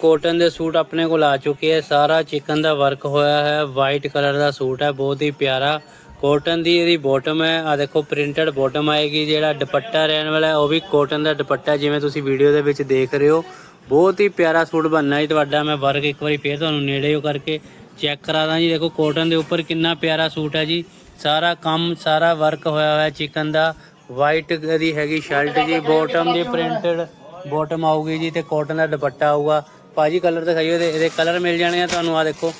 Cotton ਦੇ suit ਆਪਣੇ ਕੋਲ ਆ ਚੁੱਕੇ ਹੈ ਸਾਰਾ ਚਿਕਨ ਦਾ ਵਰਕ ਹੋਇਆ ਹੈ। ਵਾਈਟ ਕਲਰ ਦਾ ਸੂਟ ਹੈ। ਬਹੁਤ ਹੀ ਪਿਆਰਾ। ਕੋਟਨ ਦੀ ਇਹਦੀ ਬਾਟਮ ਹੈ। ਆ ਦੇਖੋ ਪ੍ਰਿੰਟਡ ਬਾਟਮ ਆਏਗੀ। ਜਿਹੜਾ ਦੁਪੱਟਾ ਰਹਿਣ ਵਾਲਾ ਉਹ ਵੀ ਕੋਟਨ ਦਾ ਦੁਪੱਟਾ ਜਿਵੇਂ ਤੁਸੀਂ ਵੀਡੀਓ ਦੇ ਵਿੱਚ ਦੇਖ ਰਹੇ ਹੋ। ਬਹੁਤ ਹੀ ਪਿਆਰਾ ਸੂਟ ਬਣਨਾ ਜੀ ਤੁਹਾਡਾ। ਮੈਂ ਵਰਕ ਇੱਕ ਵਾਰੀ ਫੇਰ ਤੁਹਾਨੂੰ ਨੇੜੇ ਹੋ ਕਰਕੇ ਚੈੱਕ ਕਰਾ ਦਾਂ ਜੀ। ਦੇਖੋ, ਕੋਟਨ ਦੇ ਉੱਪਰ ਕਿੰਨਾ ਪਿਆਰਾ ਸੂਟ ਹੈ ਜੀ। ਸਾਰਾ ਕੰਮ, ਸਾਰਾ ਵਰਕ ਹੋਇਆ ਹੋਇਆ ਚਿਕਨ ਦਾ। ਵਾਈਟ ਦੀ ਹੈਗੀ ਸ਼ਰਟ ਜੀ। ਬਾਟਮ ਦੀ ਪ੍ਰਿੰਟਡ ਬਾਟਮ ਆਊਗੀ ਜੀ ਤੇ ਕੋਟਨ ਦਾ ਦੁਪੱਟਾ ਆਊਗਾ। ਭਾਜੀ ਕਲਰ ਦਿਖਾਈਓ ਇਹਦੇ ਇਹਦੇ ਕਲਰ ਮਿਲ ਜਾਣੇ ਆ ਤੁਹਾਨੂੰ ਆ ਦੇਖੋ।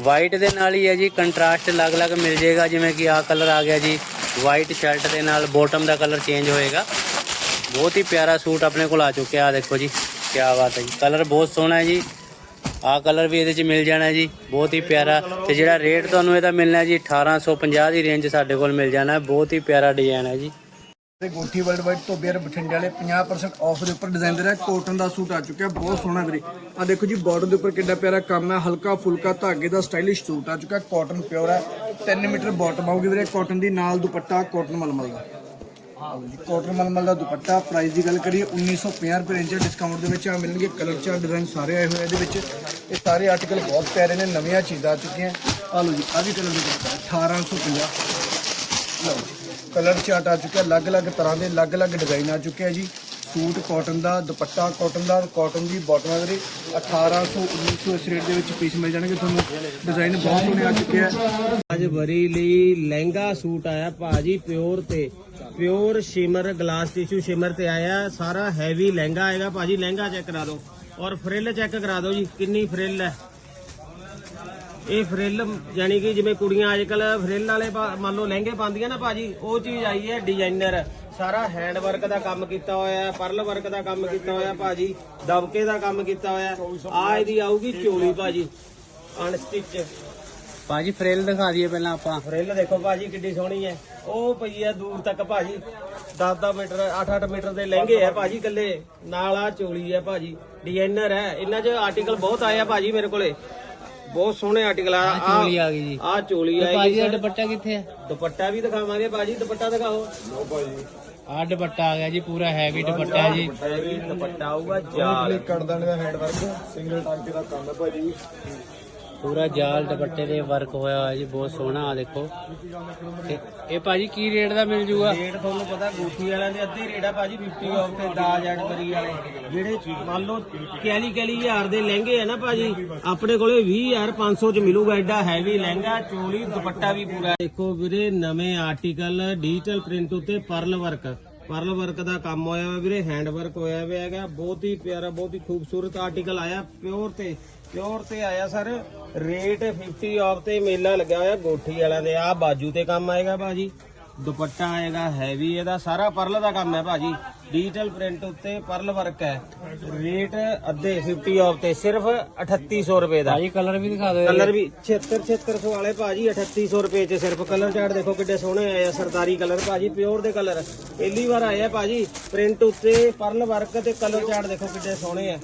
ਵਾਈਟ ਦੇ ਨਾਲ ਹੀ ਹੈ ਜੀ ਕੰਟਰਾਸਟ ਅਲੱਗ-ਅਲੱਗ ਮਿਲ ਜਾਏਗਾ, ਜਿਵੇਂ ਕਿ ਆਹ ਕਲਰ ਆ ਗਿਆ ਜੀ। ਵਾਈਟ ਸ਼ਰਟ ਦੇ ਨਾਲ ਬੋਟਮ ਦਾ ਕਲਰ ਚੇਂਜ ਹੋਏਗਾ। ਬਹੁਤ ਹੀ ਪਿਆਰਾ ਸੂਟ ਆਪਣੇ ਕੋਲ ਆ ਚੁੱਕਿਆ ਆ ਦੇਖੋ ਜੀ ਕੀ ਬਾਤ ਹੈ ਜੀ। ਕਲਰ ਬਹੁਤ ਸੋਹਣਾ ਹੈ ਜੀ। ਆਹ ਕਲਰ ਵੀ ਇਹਦੇ 'ਚ ਮਿਲ ਜਾਣਾ ਜੀ, ਬਹੁਤ ਹੀ ਪਿਆਰਾ। ਤੇ ਜਿਹੜਾ ਰੇਟ ਤੁਹਾਨੂੰ ਇਹਦਾ ਮਿਲਣਾ ਹੈ ਜੀ 1850 ਦੀ ਰੇਂਜ ਸਾਡੇ ਕੋਲ ਮਿਲ ਜਾਣਾ, ਬਹੁਤ ਹੀ ਪਿਆਰਾ ਡਿਜ਼ਾਈਨ ਹੈ ਜੀ। ਤੇ ਗੋਠੀ ਵਰਲਡ ਵਾਈਡ ਤੋਂ ਬੇਰ ਬਠਿੰਡੇ ਵਾਲੇ 50% ਆਫ ਦੇ ਉੱਪਰ ਡਿਜ਼ਾਈਨ ਦੇ ਰਿਹਾ। ਕੋਟਨ ਦਾ ਸੂਟ ਆ ਚੁੱਕਿਆ, ਬਹੁਤ ਸੋਹਣਾ ਵੀਰੇ। ਆ ਦੇਖੋ ਜੀ ਬਾਰਡਰ ਦੇ ਉੱਪਰ ਕਿੰਨਾ ਪਿਆਰਾ ਕੰਮ ਹੈ। ਹਲਕਾ ਫੁਲਕਾ ਧਾਗੇ ਦਾ ਸਟਾਈਲਿਸ਼ ਸੂਟ ਆ ਚੁੱਕਾ ਕੋਟਨ ਪਿਓਰ ਹੈ। 3 ਮੀਟਰ ਬਾਟਮ ਆਊਗੀ ਵੀਰੇ ਕੋਟਨ ਦੀ ਨਾਲ ਦੁਪੱਟਾ ਕੋਟਨ ਮਲਮਲ ਦਾ। ਆਓ ਜੀ ਕਾਟਨ ਮਲਮਲ ਦਾ ਦੁਪੱਟਾ ਪ੍ਰਾਈਸ ਦੀ ਗੱਲ ਕਰੀਏ 1950 ਰੁਪਏ ਰੇਂਜ ਡਿਸਕਾਊਂਟ ਦੇ ਵਿੱਚ ਆ ਮਿਲਣਗੇ ਕਲਰ ਚਾਰ ਡਿਜ਼ਾਈਨ ਸਾਰੇ ਆਏ ਹੋਏ ਇਹਦੇ ਵਿੱਚ। ਇਹ ਸਾਰੇ ਆਰਟੀਕਲ ਬਹੁਤ ਪਿਆਰੇ ਨੇ, ਨਵੀਆਂ ਚੀਜ਼ਾਂ ਆ ਚੁੱਕੀਆਂ। ਆ ਲਓ ਜੀ ਆ ਵੀ ਕਲਰ ਦੇ ਦੁਪੱਟਾ 1850 ਲਓ ਕਲਰ ਚਾਰਟ ਆ ਚੁੱਕਿਆ, ਅਲੱਗ-ਅਲੱਗ ਤਰ੍ਹਾਂ ਦੇ, ਅਲੱਗ-ਅਲੱਗ ਡਿਜ਼ਾਈਨ ਆ ਚੁੱਕੇ ਆ ਜੀ। ਸੂਟ ਕਾਟਨ ਦਾ, ਦੁਪੱਟਾ ਕਾਟਨ ਦਾ ਕਾਟਨ ਦੀ ਬਾਟਮ ਆ 1800 1900 ਇਸ ਰੇਟ ਦੇ ਵਿੱਚ ਪੀਸ ਮਿਲ ਜਾਣਗੇ ਤੁਹਾਨੂੰ। ਡਿਜ਼ਾਈਨ ਬਹੁਤ ਸੋਹਣੇ ਆ ਚੁੱਕੇ ਆ। ਅੱਜ ਬਰੀ ਲਈ ਲਹਿੰਗਾ ਸੂਟ ਆਇਆ ਭਾਜੀ ਪਿਓਰ ਤੇ। Pure shimmer glass tissue shimmer ਤੇ ਆਇਆ। ਸਾਰਾ ਹੈਵੀ ਲਹਿੰਗਾ ਆਏਗਾ। ਭਾਜੀ ਲਹਿੰਗਾ ਚੈੱਕ ਕਰਾ ਦਿਓ। ਔਰ ਫਰਿੱਲ ਚੈੱਕ ਕਰਾ ਦਿਓ ਜੀ, ਕਿੰਨੀ ਫਰਿੱਲ ਹੈ। ਇਹ ਫਰਿੱਲ ਯਾਨੀ ਕਿ ਜਿਵੇਂ ਕੁੜੀਆਂ ਅੱਜ ਕੱਲ ਫਰਿੱਲ ਵਾਲੇ ਪਾ- ਮੰਨ ਲਓ ਲਹਿੰਗੇ ਪਾਉਂਦੀਆਂ ਨਾ ਭਾਜੀ ਉਹ ਚੀਜ਼ ਆਈ ਹੈ ਡਿਜ਼ਾਈਨਰ ਸਾਰਾ ਹੈਂਡ ਵਰਕ ਦਾ ਕੰਮ ਕੀਤਾ ਹੋਇਆ ਹੈ ਪਰਲ ਵਰਕ ਦਾ ਕੰਮ ਕੀਤਾ ਹੋਇਆ ਭਾਜੀ ਦਬਕੇ ਦਾ ਕੰਮ ਕੀਤਾ ਹੋਇਆ। ਆ ਇਹਦੀ ਆਊਗੀ ਚੋਲੀ ਭਾਜੀ ਅਨਸਟਿਚ ਭਾਜੀ ਫਰੇਲ ਦਿਖਾ ਦਈਏ ਪਹਿਲਾਂ ਆਪਾਂ। ਫਰਿੱਲ ਦੇਖੋ ਭਾਜੀ ਕਿੱਡੀ ਸੋਹਣੀ ਹੈ। ਉਹ ਪਈ ਹੈ ਦੂਰ ਤੱਕ ਭਾਜੀ 10-10 ਮੀਟਰ 8-8 ਮੀਟਰ ਦੇ ਲਹਿੰਗੇ ਆ ਭਾਜੀ ਕੱਲੇ ਨਾਲ ਆ ਚੋਲੀ ਹੈ ਭਾਜੀ ਡਿਜ਼ਾਈਨਰ ਹੈ। ਇਹਨਾਂ 'ਚ ਆਰਟੀਕਲ ਬਹੁਤ ਆਏ ਆ ਭਾਜੀ ਮੇਰੇ ਕੋਲੇ। ਬਹੁਤ ਸੋਹਣੇ ਆਰਟੀਕਲ ਆ। ਆਹ ਚੋਲੀ ਆ ਗਈ ਜੀ। ਆ ਚੋਲੀ ਤੇ ਭਾਜੀ ਦਾ ਦੁਪੱਟਾ ਕਿੱਥੇ ਹੈ ਦੁਪੱਟਾ ਵੀ ਦਿਖਾਵਾਂਗੇ ਭਾਜੀ ਦੁਪੱਟਾ ਦਿਖਾਓ। ਆਹ ਦੁਪੱਟਾ ਆ ਗਿਆ ਜੀ ਪੂਰਾ ਹੈਵੀ ਦੁਪੱਟਾ ਹੈ ਜੀ ਦੁਪੱਟਾ ਆਊਗਾ ਜਾਲ। ਕੜਦਾਣੇ ਦਾ ਹੈਂਡ ਵਰਕ ਸਿੰਗਲ ਟਾਂਕੇ ਦਾ ਕੰਮ ਹੈ ਭਾਜੀ। ਪੂਰਾ ਜਾਲ ਦੁਪੱਟੇ ਦੇ ਵਰਕ ਹੋਇਆ ਹੋਇਆ ਜੀ, ਬਹੁਤ ਸੋਹਣਾ ਆ ਦੇਖੋ। ਤੇ ਇਹ ਭਾਜੀ ਕੀ ਰੇਟ ਦਾ ਮਿਲ ਜੂਗਾ? ਰੇਟ ਤੁਹਾਨੂੰ ਪਤਾ ਗੂਠੀ ਵਾਲਿਆਂ ਦੇ ਅੱਧੇ ਰੇਟ ਆ ਭਾਜੀ 50 ਆਫ ਤੇ ਦਾਜ ਐਡ ਕਰੀ ਵਾਲੇ। ਜਿਹੜੇ ਮੰਨ ਲਓ ਕੈਲੀ ਕੈਲੀ ਹਜ਼ਾਰ ਦੇ ਲਹਿੰਗੇ ਆ ਨਾ ਭਾਜੀ, ਆਪਣੇ ਕੋਲੇ 20500 ਚ ਮਿਲੂਗਾ, ਐਡਾ ਹੈਵੀ ਲਹਿੰਗਾ, ਚੋਲੀ ਦੁਪੱਟਾ ਵੀ ਪੂਰਾ। ਦੇਖੋ ਵੀਰੇ, ਨਵੇਂ ਆਰਟੀਕਲ ਡਿਜੀਟਲ ਪ੍ਰਿੰਟ ਉਤੇ ਪਰਲ ਵਰਕ ਪਰਲ ਵਰਕ ਦਾ ਕੰਮ ਹੋਇਆ ਹੋਇਆ ਵੀਰੇ ਹੈਂਡ ਵਰਕ ਹੋਇਆ ਹੋਇਆ ਹੈਗਾ। ਬਹੁਤ ਹੀ ਪਿਆਰਾ, ਬਹੁਤ ਹੀ ਖੂਬਸੂਰਤ ਆਰਟੀਕਲ ਆਇਆ। ਪਿਓਰ ਤੇ ਪਿਓਰ ਤੇ ਆਇਆ ਸਰ ਰੇਟ 50 ਆਫ ਤੇ ਮੇਲਾ ਲੱਗਿਆ ਹੋਇਆ ਗੋਠੀ ਵਾਲਿਆਂ ਦੇ। ਆ ਬਾਜੂ ਤੇ ਕੰਮ ਆਏਗਾ ਭਾਜੀ। ਦੁਪੱਟਾ ਆਏਗਾ ਹੈਵੀ ਇਹਦਾ। ਸਾਰਾ ਪਰਲ ਦਾ ਕੰਮ ਹੈ ਭਾਜੀ। ਡਿਜੀਟਲ ਪ੍ਰਿੰਟ ਉੱਤੇ ਪਰਲ ਵਰਕ ਹੈ। ਰੇਟ ਅੱਧੇ 50 ਆਫ ਤੇ ਸਿਰਫ 3800 ਰੁਪਏ ਦਾ। ਭਾਜੀ ਕਲਰ ਵੀ ਦਿਖਾ ਦਿਓ ਕਲਰ ਵੀ 76 7600 ਵਾਲੇ ਭਾਜੀ 3800 ਰੁਪਏ ਚ ਸਿਰਫ ਕਲਰ ਚਾਰਟ ਦੇਖੋ ਕਿੱਡੇ ਸੋਹਣੇ ਆਏ ਆ ਸਰਦਾਰੀ ਕਲਰ ਭਾਜੀ ਪਿਓਰ ਦੇ ਕਲਰ ਪਹਿਲੀ ਵਾਰ ਆਏ ਆ ਭਾਜੀ ਪ੍ਰਿੰਟ ਉੱਤੇ ਪਰਲ ਵਰਕ ਤੇ ਕਲਰ ਚਾਰਟ ਦੇਖੋ ਕਿੱਡੇ ਸੋਹਣੇ ਆ।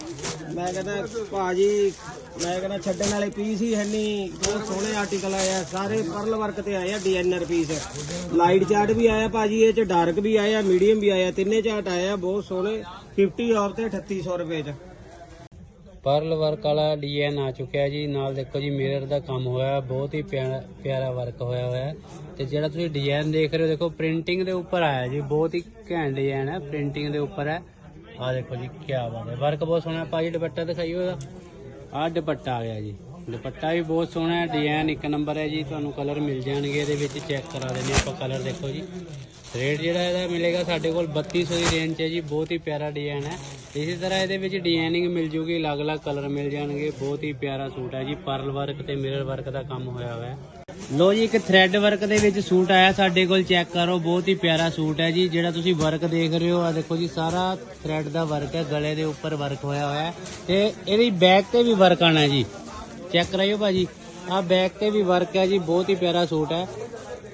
ਮੈਂ ਕਹਿੰਦਾ, ਭਾਜੀ, ਮੈਂ ਕਹਿੰਦਾ, ਛੱਡਣ ਵਾਲੇ ਪੀਸ ਹੀ ਹੈਨੀ ਬਹੁਤ ਸੋਹਣੇ ਆਰਟੀਕਲ ਆਏ ਸਾਰੇ ਪਰਲ ਵਰਕ ਤੇ ਆਏ ਆ ਪੀਸ ਲਾਈਟ ਚਾਰਟ ਵੀ ਆਇਆ ਭਾਜੀ, ਇਹ ਚ ਡਾਰਕ ਵੀ ਆਏ ਮੀਡੀਅਮ ਵੀ ਆਏ ਤਿੰਨੇ ਚਾਰਟ ਆਏ ਬਹੁਤ ਸੋਹਣੇ। 50 ਆਫ ਤੇ 3800 ਰੁਪਏ ਚ। ਪਰਲ ਵਰਕ ਵਾਲਾ ਡਿਜ਼ਾਈਨ ਆ ਚੁੱਕਿਆ ਜੀ। ਨਾਲ ਦੇਖੋ ਜੀ ਮਿਰਰ ਦਾ ਕੰਮ ਹੋਇਆ, ਬਹੁਤ ਹੀ ਪਿਆਰਾ ਪਿਆਰਾ ਵਰਕ ਹੋਇਆ ਹੋਇਆ। ਤੇ ਜਿਹੜਾ ਤੁਸੀਂ ਡਿਜ਼ਾਈਨ ਦੇਖ ਰਹੇ ਹੋ, ਦੇਖੋ ਪ੍ਰਿੰਟਿੰਗ ਦੇ ਉੱਪਰ ਆਇਆ ਜੀ। ਬਹੁਤ ਹੀ ਘੈਂਟ ਡਿਜ਼ਾਈਨ ਹੈ ਪ੍ਰਿੰਟਿੰਗ ਦੇ ਉੱਪਰ ਹੈ। ਆ ਦੇਖੋ ਜੀ ਕੀ ਬਾਤ ਹੈ। ਵਰਕ ਬਹੁਤ ਸੋਹਣਾ ਹੈ। ਭਾਜੀ, ਦੁਪੱਟਾ ਦਿਖਾਈਓ ਇਹਦਾ। ਆਹ ਦੁਪੱਟਾ ਆ ਗਿਆ ਜੀ। ਦੁਪੱਟਾ ਵੀ ਬਹੁਤ ਸੋਹਣਾ ਹੈ ਡਿਜ਼ਾਈਨ ਇੱਕ ਨੰਬਰ ਹੈ ਜੀ, ਤੁਹਾਨੂੰ ਕਲਰ ਮਿਲ ਜਾਣਗੇ, ਇਹਦੇ ਵਿੱਚ ਚੈੱਕ ਕਰਾ ਦਿੰਦੇ ਆਪਾਂ ਕਲਰ ਦੇਖੋ ਜੀ। ਰੇਟ ਜਿਹੜਾ ਇਹਦਾ ਮਿਲੇਗਾ ਸਾਡੇ ਕੋਲ 3200 ਦੀ ਰੇਂਜ 'ਚ ਹੈ ਜੀ, ਬਹੁਤ ਹੀ ਪਿਆਰਾ ਡਿਜ਼ਾਈਨ ਹੈ। ਇਸੇ ਤਰ੍ਹਾਂ ਇਹਦੇ ਵਿੱਚ ਡਿਜ਼ਾਈਨਿੰਗ ਮਿਲ ਜੂਗੀ, ਅਲੱਗ-ਅਲੱਗ ਕਲਰ ਮਿਲ ਜਾਣਗੇ, ਬਹੁਤ ਹੀ ਪਿਆਰਾ ਸੂਟ ਹੈ ਜੀ ਪਰਲ ਵਰਕ ਤੇ ਮਿਰਰ ਵਰਕ ਦਾ ਕੰਮ ਹੋਇਆ ਹੋਇਆ ਹੈ। ਲੋ ਜੀ, ਇੱਕ ਥ੍ਰੈਡ ਵਰਕ ਦੇ ਵਿੱਚ ਸੂਟ ਆਇਆ, ਸਾਡੇ ਕੋਲ ਚੈੱਕ ਕਰੋ, ਬਹੁਤ ਹੀ ਪਿਆਰਾ ਸੂਟ ਹੈ ਜੀ, ਜਿਹੜਾ ਤੁਸੀਂ ਵਰਕ ਦੇਖ ਰਹੇ ਹੋ। ਆ ਦੇਖੋ ਜੀ, ਸਾਰਾ ਥ੍ਰੈਡ ਦਾ ਵਰਕ ਹੈ, ਗਲੇ ਦੇ ਉੱਪਰ ਵਰਕ ਹੋਇਆ ਹੋਇਆ ਹੈ। ਤੇ ਇਹਦੀ ਬੈਕ ਤੇ ਵੀ ਵਰਕ ਆਣਾ ਜੀ। ਚੈੱਕ ਕਰਾਇਓ ਭਾਜੀ ਆ ਬੈਕ ਤੇ ਵੀ ਵਰਕ ਹੈ ਜੀ, ਬਹੁਤ ਹੀ ਪਿਆਰਾ ਸੂਟ ਹੈ।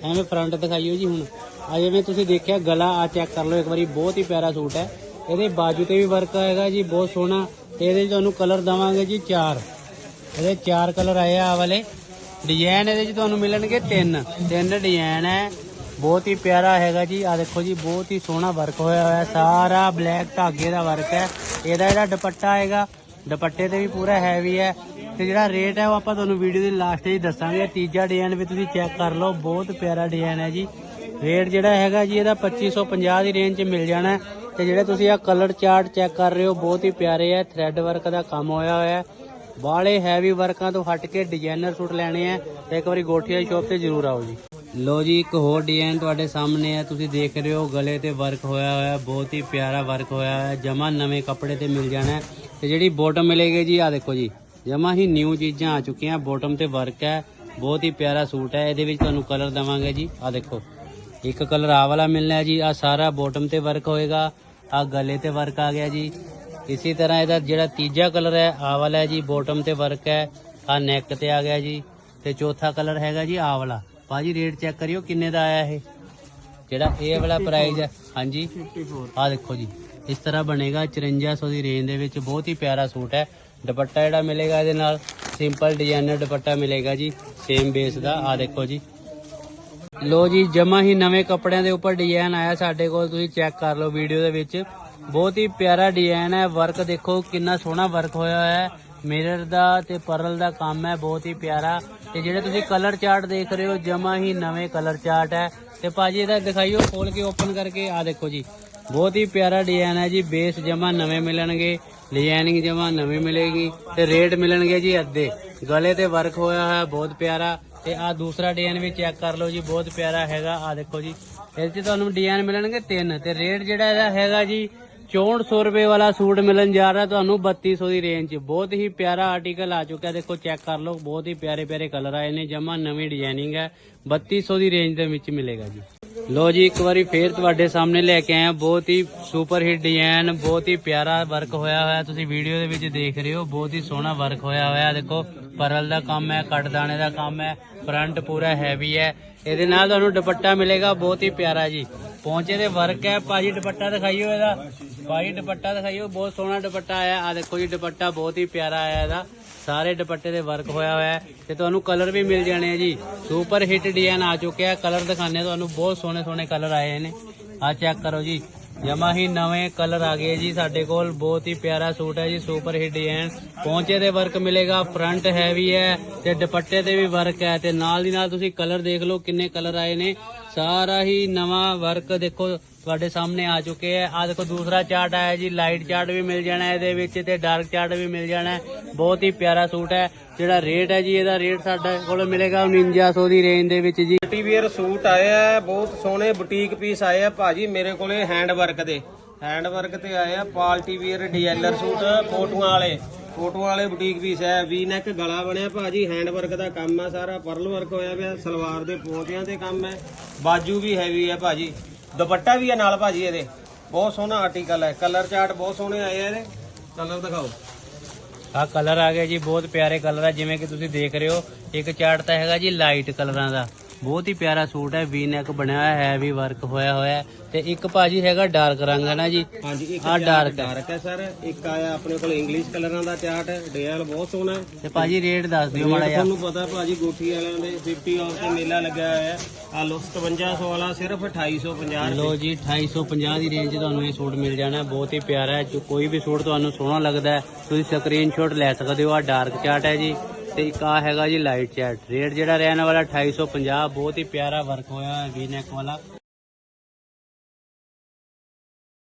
ਐਵੇਂ ਫਰੰਟ ਦਿਖਾਈਓ ਜੀ ਹੁਣ। ਆ ਜਿਵੇਂ ਤੁਸੀਂ ਦੇਖਿਆ, ਗਲਾ ਆ ਚੈੱਕ ਕਰ ਲਓ, ਇੱਕ ਵਾਰੀ ਬਹੁਤ ਹੀ ਪਿਆਰਾ ਸੂਟ ਹੈ। ਇਹਦੇ ਬਾਜੂ ਤੇ ਵੀ ਵਰਕ ਆਏਗਾ ਜੀ, ਬਹੁਤ ਸੋਹਣਾ। ਤੇ ਇਹਦੇ 'ਚ ਤੁਹਾਨੂੰ ਕਲਰ ਦਵਾਂਗੇ ਜੀ ਚਾਰ। ਇਹਦੇ ਚਾਰ ਕਲਰ ਆਏ ਆ ਵਾਲੇ। ਡਿਜ਼ਾਈਨ ਇਹਦੇ 'ਚ ਤੁਹਾਨੂੰ ਮਿਲਣਗੇ ਤਿੰਨ। ਤਿੰਨ ਡਿਜ਼ਾਈਨ ਹੈ। ਬਹੁਤ ਹੀ ਪਿਆਰਾ ਹੈਗਾ ਜੀ। ਆ ਦੇਖੋ ਜੀ, ਬਹੁਤ ਹੀ ਸੋਹਣਾ ਵਰਕ ਹੋਇਆ ਹੋਇਆ। ਸਾਰਾ ਬਲੈਕ ਧਾਗੇ ਦਾ ਵਰਕ ਹੈ। ਇਹਦਾ ਜਿਹੜਾ ਦੁਪੱਟਾ ਆਏਗਾ ਦੁਪੱਟੇ ਤੇ ਵੀ ਪੂਰਾ ਹੈਵੀ ਹੈ। ਤੇ ਜਿਹੜਾ ਰੇਟ ਹੈ ਉਹ ਆਪਾਂ ਤੁਹਾਨੂੰ ਵੀਡੀਓ ਦੇ ਲਾਸਟ 'ਚ ਦੱਸਾਂਗੇ। ਤੀਜਾ ਡਿਜ਼ਾਈਨ ਵੀ ਤੁਸੀਂ ਚੈੱਕ ਕਰ ਲਓ। ਬਹੁਤ ਪਿਆਰਾ ਡਿਜ਼ਾਈਨ ਹੈ ਜੀ। ਰੇਟ ਜਿਹੜਾ ਹੈਗਾ ਜੀ, ਇਹਦਾ 2550 ਦੀ ਰੇਂਜ 'ਚ ਮਿਲ ਜਾਣਾ ਹੈ। ਤੇ ਜਿਹੜੇ ਤੁਸੀਂ ਆ ਕਲਰ ਚਾਰਟ ਚੈੱਕ ਕਰ ਰਹੇ ਹੋ, ਬਹੁਤ ਹੀ ਪਿਆਰੇ ਹੈ। ਥ੍ਰੈਡ ਵਰਕ ਦਾ ਕੰਮ ਹੋਇਆ ਹੋਇਆ ਹੈ। ਬਾਲੇ ਹੈਵੀ ਵਰਕਾਂ ਤੋਂ ਹਟ ਕੇ ਡਿਜ਼ਾਈਨਰ ਸੂਟ ਲੈਣੇ ਆ ਤੇ ਇੱਕ ਵਾਰੀ ਗੋਠੀਆ ਸ਼ੋਪ ਤੇ ਜ਼ਰੂਰ ਆਓ ਜੀ। ਲੋ ਜੀ, ਇੱਕ ਹੋਰ ਡਿਜ਼ਾਈਨ ਤੁਹਾਡੇ ਸਾਹਮਣੇ ਹੈ ਤੁਸੀਂ ਦੇਖ ਰਹੇ ਹੋ, ਗਲੇ ਤੇ ਵਰਕ ਹੋਇਆ ਹੋਇਆ, ਬਹੁਤ ਹੀ ਪਿਆਰਾ ਵਰਕ ਹੋਇਆ ਹੋਇਆ ਹੈ ਜਮਾ ਨਵੇਂ ਕੱਪੜੇ ਤੇ ਮਿਲ ਜਾਣਾ ਹੈ। ਤੇ ਜਿਹੜੀ ਬੋਟਮ ਮਿਲੇਗੀ ਜੀ ਆ ਦੇਖੋ ਜੀ, ਜਮਾ ਹੀ ਨਿਊ ਚੀਜ਼ਾਂ ਆ ਚੁੱਕੀਆਂ ਬੋਟਮ ਤੇ ਵਰਕ ਹੈ, ਬਹੁਤ ਹੀ ਪਿਆਰਾ ਸੂਟ ਹੈ, ਇਹਦੇ ਵਿੱਚ ਤੁਹਾਨੂੰ ਕਲਰ ਦਵਾਂਗੇ ਜੀ ਆ ਦੇਖੋ। ਇੱਕ ਕਲਰ ਆ ਵਾਲਾ ਮਿਲਣਾ ਜੀ ਆ ਸਾਰਾ ਬੋਟਮ ਤੇ ਵਰਕ ਹੋਏਗਾ ਆ ਗਲੇ ਤੇ ਵਰਕ ਆ ਗਿਆ ਜੀ ਇਸੇ ਤਰ੍ਹਾਂ ਇਹਦਾ ਜਿਹੜਾ ਤੀਜਾ ਕਲਰ ਹੈ ਆ ਵਾਲਾ ਹੈ ਜੀ ਬੋਟਮ ਤੇ ਵਰਕ ਹੈ। ਆ ਨੈਕ ਤੇ ਆ ਗਿਆ ਜੀ। ਤੇ ਚੌਥਾ ਕਲਰ ਹੈਗਾ ਜੀ ਆ ਵਾਲਾ। ਭਾਜੀ ਰੇਟ ਚੈੱਕ ਕਰਿਓ ਕਿੰਨੇ ਦਾ ਆਇਆ ਇਹ? ਜਿਹੜਾ ਇਹ ਵਾਲਾ ਪ੍ਰਾਈਸ ਹੈ। ਹਾਂਜੀ। 54 ਆ ਦੇਖੋ ਜੀ। ਇਸ ਤਰ੍ਹਾਂ ਬਣੇਗਾ 5400 ਦੀ ਰੇਂਜ ਦੇ ਵਿੱਚ। ਬਹੁਤ ਹੀ ਪਿਆਰਾ ਸੂਟ ਹੈ। ਦੁਪੱਟਾ ਜਿਹੜਾ ਮਿਲੇਗਾ ਇਹਦੇ ਨਾਲ ਸਿੰਪਲ ਡਿਜ਼ਾਈਨਰ ਦੁਪੱਟਾ ਮਿਲੇਗਾ ਜੀ। ਸੇਮ ਬੇਸ ਦਾ। ਆ ਦੇਖੋ ਜੀ। ਲੋ ਜੀ ਜਮਾ ਹੀ ਨਵੇਂ ਕੱਪੜਿਆਂ ਦੇ ਉੱਪਰ ਡਿਜ਼ਾਈਨ ਆਇਆ ਸਾਡੇ ਕੋਲ। ਤੁਸੀਂ ਚੈੱਕ ਕਰ ਲਓ ਵੀਡੀਓ ਦੇ ਵਿੱਚ। ਬਹੁਤ ਹੀ ਪਿਆਰਾ ਡਿਜ਼ਾਈਨ ਹੈ। ਵਰਕ ਦੇਖੋ ਕਿੰਨਾ ਸੋਹਣਾ ਵਰਕ ਹੋਇਆ ਹੋਇਆ ਹੈ। ਮਿਰਰ ਦਾ ਤੇ ਪਰਲ ਦਾ ਕੰਮ ਹੈ, ਬਹੁਤ ਹੀ ਪਿਆਰਾ। ਤੇ ਜਿਹੜੇ ਤੁਸੀਂ ਕਲਰ ਚਾਰਟ ਦੇਖ ਰਹੇ ਹੋ, ਜਮਾ ਹੀ ਨਵੇਂ ਕਲਰ ਚਾਰਟ ਹੈ। ਤੇ ਭਾਜੀ ਇਹਦਾ ਦਿਖਾਈਓ, ਖੋਲ ਕੇ ਓਪਨ ਕਰਕੇ ਆ ਦੇਖੋ ਜੀ। ਬਹੁਤ ਹੀ ਪਿਆਰਾ ਡਿਜ਼ਾਈਨ ਹੈ ਜੀ। ਬੇਸ ਜਮਾ ਨਵੇਂ ਮਿਲਣਗੇ ਡਿਜ਼ਾਈਨਿੰਗ ਜਮਾ ਨਵੀਂ ਮਿਲੇਗੀ ਤੇ ਰੇਟ ਮਿਲਣਗੇ ਜੀ ਅੱਧੇ। ਗਲੇ ਤੇ ਵਰਕ ਹੋਇਆ ਹੈ ਬਹੁਤ ਪਿਆਰਾ। ਤੇ ਆ ਦੂਸਰਾ ਡਿਜ਼ਾਈਨ ਵੀ ਚੈੱਕ ਕਰ ਲਓ ਜੀ, ਬਹੁਤ ਪਿਆਰਾ ਹੈਗਾ। ਆ ਦੇਖੋ ਜੀ। ਇਹਦੇ 'ਚ ਤੁਹਾਨੂੰ ਡਿਜ਼ਾਈਨ ਮਿਲਣਗੇ ਤਿੰਨ। ਤੇ ਰੇਟ ਜਿਹੜਾ ਇਹਦਾ ਹੈਗਾ ਜੀ 6400 ਰੁਪਏ ਵਾਲਾ ਸੂਟ ਮਿਲਣ ਜਾ ਰਿਹਾ ਤੁਹਾਨੂੰ 3200 ਦੀ ਰੇਂਜ 'ਚ। ਬਹੁਤ ਹੀ ਪਿਆਰਾ ਆਰਟੀਕਲ ਆ ਚੁੱਕਾ ਦੇਖੋ ਚੈੱਕ ਕਰ ਲਓ। ਬਹੁਤ ਹੀ ਪਿਆਰੇ ਪਿਆਰੇ ਕਲਰ ਆਏ ਨੇ, ਜਮਾ ਨਵੀਂ ਡਿਜ਼ਾਈਨਿੰਗ ਹੈ। 3200 ਦੀ ਰੇਂਜ ਦੇ ਵਿੱਚ ਮਿਲੇਗਾ ਜੀ। ਲੋ ਜੀ, ਇੱਕ ਵਾਰੀ ਫੇਰ ਤੁਹਾਡੇ ਸਾਹਮਣੇ ਲੈ ਕੇ ਆਇਆ ਬਹੁਤ ਹੀ ਸੁਪਰ ਹਿੱਟ ਡਿਜ਼ਾਈਨ ਬਹੁਤ ਹੀ ਪਿਆਰਾ ਵਰਕ ਹੋਇਆ ਹੋਇਆ। ਤੁਸੀਂ ਵੀਡੀਓ ਦੇ ਵਿੱਚ ਦੇਖ ਰਹੇ ਹੋ, ਬਹੁਤ ਹੀ ਸੋਹਣਾ ਵਰਕ ਹੋਇਆ ਹੋਇਆ। ਦੇਖੋ, ਪਰਲ ਦਾ ਕੰਮ ਹੈ, ਕੱਟ ਦਾਣੇ ਦਾ ਕੰਮ ਹੈ ਫਰੰਟ ਪੂਰਾ ਹੈਵੀ ਹੈ। ਇਹਦੇ ਨਾਲ ਤੁਹਾਨੂੰ ਦੁਪੱਟਾ ਮਿਲੇਗਾ, ਬਹੁਤ ਹੀ ਪਿਆਰਾ ਜੀ। ਪਹੁੰਚੇ ਦੇ ਵਰਕ ਹੈ। ਭਾਜੀ, ਦੁਪੱਟਾ ਦਿਖਾਈਓ ਇਹਦਾ। ਭਾਜੀ, ਦੁਪੱਟਾ ਦਿਖਾਈਓ, ਬਹੁਤ ਸੋਹਣਾ ਦੁਪੱਟਾ ਆਇਆ। ਆ ਦੇਖੋ ਜੀ, ਦੁਪੱਟਾ ਬਹੁਤ ਹੀ ਪਿਆਰਾ ਆਇਆ ਇਹਦਾ। ਸਾਰੇ ਦੁਪੱਟੇ ਦੇ ਵਰਕ ਹੋਇਆ ਹੋਇਆ ਹੈ ਤੇ ਤੁਹਾਨੂੰ ਕਲਰ ਵੀ ਮਿਲ ਜਾਣੇ ਆ ਜੀ। ਸੁਪਰ ਹਿੱਟ ਡਿਜ਼ਾਈਨ ਆ ਚੁੱਕਿਆ ਕਲਰ ਦਿਖਾਣੇ ਤੁਹਾਨੂੰ। ਬਹੁਤ ਸੋਹਣੇ ਸੋਹਣੇ ਕਲਰ ਆਏ ਨੇ। ਆ ਚੈੱਕ ਕਰੋ ਜੀ। ਜਮਾ ਹੀ ਨਵੇਂ ਕਲਰ ਆ ਗਏ ਜੀ ਸਾਡੇ ਕੋਲ। ਬਹੁਤ ਹੀ ਪਿਆਰਾ ਸੂਟ ਹੈ ਜੀ। ਸੁਪਰ ਹਿੱਟ ਡਿਜ਼ਾਈਨ ਪਹੁੰਚੇ ਦੇ ਵਰਕ ਮਿਲੇਗਾ। ਫਰੰਟ ਹੈਵੀ ਹੈ ਤੇ ਦੁਪੱਟੇ ਤੇ ਵੀ ਵਰਕ ਹੈ ਤੇ ਨਾਲ ਦੀ ਨਾਲ ਤੁਸੀਂ ਕਲਰ ਦੇਖ ਲਓ ਕਿੰਨੇ ਕਲਰ ਆਏ ਨੇ। ਸਾਰਾ ਹੀ ਨਵਾਂ ਵਰਕ ਦੇਖੋ। ਤੁਹਾਡੇ ਸਾਹਮਣੇ ਆ ਚੁੱਕੇ ਹੈ ਆ ਦੇਖੋ, ਦੂਸਰਾ ਚਾਰਟ ਆਇਆ ਜੀ ਲਾਈਟ ਚਾਰਟ ਵੀ ਮਿਲ ਜਾਣਾ ਇਹਦੇ ਵਿੱਚ ਤੇ ਡਾਰਕ ਚਾਰਟ ਵੀ ਮਿਲ ਜਾਣਾ। ਬਹੁਤ ਹੀ ਪਿਆਰਾ ਸੂਟ ਹੈ, ਜਿਹੜਾ ਰੇਟ ਹੈ ਜੀ, ਇਹਦਾ ਰੇਟ ਸਾਡੇ ਕੋਲ ਮਿਲੇਗਾ 4900 ਦੀ ਰੇਂਜ ਦੇ ਵਿੱਚ ਜੀ। ਪਾਰਟੀਵੇਅਰ ਸੂਟ ਆਇਆ ਆ, ਬਹੁਤ ਸੋਹਣੇ ਬੁਟੀਕ ਪੀਸ ਆਏ ਆ ਭਾਜੀ, ਮੇਰੇ ਕੋਲੇ ਹੈਂਡ ਵਰਕ ਦੇ। ਹੈਂਡ ਵਰਕ ਤੇ ਆਏ ਆ ਪਾਰਟੀ ਵੇਅਰ ਸੂਟ ਫੋਟੋਆਂ ਵਾਲੇ। ਫੋਟੋਆਂ ਵਾਲੇ ਬੁਟੀਕ ਪੀਸ ਹੈ ਵੀ ਨੈਕ ਗਲਾ ਬਣਿਆ ਭਾਜੀ ਹੈਂਡ ਵਰਕ ਦਾ ਕੰਮ ਆ ਸਾਰਾ ਪਰਲ ਵਰਕ ਹੋਇਆ ਪਿਆ, ਸਲਵਾਰ ਦੇ ਪੌਂਚਿਆਂ ਤੇ ਕੰਮ ਹੈ, ਬਾਜੂ ਵੀ ਹੈਵੀ ਹੈ ਭਾਜੀ। ਦੁਪੱਟਾ ਵੀ ਹੈ ਨਾਲ ਭਾਜੀ ਇਹਦੇ। ਬਹੁਤ ਸੋਹਣਾ ਆਰਟੀਕਲ ਹੈ। ਕਲਰ ਚਾਰਟ ਬਹੁਤ ਸੋਹਣੇ ਆਏ ਆ ਇਹਦੇ। ਕਲਰ ਦਿਖਾਓ। ਆ ਕਲਰ ਆ ਗਿਆ ਜੀ, ਬਹੁਤ ਪਿਆਰੇ ਕਲਰ ਆ। ਜਿਵੇਂ ਕਿ ਤੁਸੀਂ ਦੇਖ ਰਹੇ ਹੋ, ਇੱਕ ਚਾਰਟ ਤਾਂ ਹੈਗਾ ਜੀ ਲਾਈਟ ਕਲਰਾਂ ਦਾ। ਬਹੁਤ ਹੀ ਪਿਆਰਾ ਸੂਟ ਹੈ ਵੀ ਨੈਕ ਬਣਿਆ ਹੋਇਆ ਹੈ ਵੀ ਵਰਕ ਹੋਇਆ ਹੋਇਆ ਹੈ। ਤੇ ਇੱਕ ਭਾਜੀ ਹੈਗਾ ਡਾਰਕ ਰੰਗ ਹੈ ਨਾ ਜੀ? ਹਾਂਜੀ ਇੱਕ dark ਹੈ। ਡਾਰਕ ਹੈ ਸਰ। ਇੱਕ ਆਇਆ ਆਪਣੇ ਕੋਲ ਇੰਗਲਿਸ਼ ਕਲਰਾਂ ਦਾ ਚਾਰਟ ਡਿਜ਼ਾਈਨ ਬਹੁਤ ਸੋਹਣਾ ਹੈ। ਤੇ ਭਾਜੀ ਰੇਟ ਦੱਸ ਦਿਓ ਮਾੜਾ ਜਿਹਾ। ਤੁਹਾਨੂੰ ਪਤਾ ਭਾਜੀ ਗੋਠੀ ਵਾਲਿਆਂ ਦੇ 50 ਆਫ ਤੇ ਮੇਲਾ ਲੱਗਿਆ ਹੋਇਆ ਹੈ। ਆ ਲੋ 5700 ਵਾਲਾ ਸਿਰਫ 2850 ਲੋ ਜੀ 2850 ਦੀ ਰੇਂਜ ਤੁਹਾਨੂੰ ਇਹ ਸੂਟ ਮਿਲ ਜਾਣਾ ਹੈ। ਬਹੁਤ ਹੀ ਪਿਆਰਾ ਹੈ। ਜੋ ਕੋਈ ਵੀ ਸੂਟ ਤੁਹਾਨੂੰ ਸੋਹਣਾ ਲੱਗਦਾ ਹੈ ਤੁਸੀਂ ਸਕਰੀਨਸ਼ਾਟ ਲੈ ਸਕਦੇ ਹੋ। ਆ ਡਾਰਕ ਚਾਰਟ ਹੈ ਜੀ। ਤੇ ਇੱਕ ਆ ਹੈਗਾ ਜੀ ਲਾਈਟ ਚੈਟ ਰੇਟ ਜਿਹੜਾ ਰਹਿਣ ਵਾਲਾ 2850 ਬਹੁਤ ਹੀ ਪਿਆਰਾ ਵਰਕ ਹੋਇਆ ਹੈ ਵੀ ਨੈਕ ਵਾਲਾ।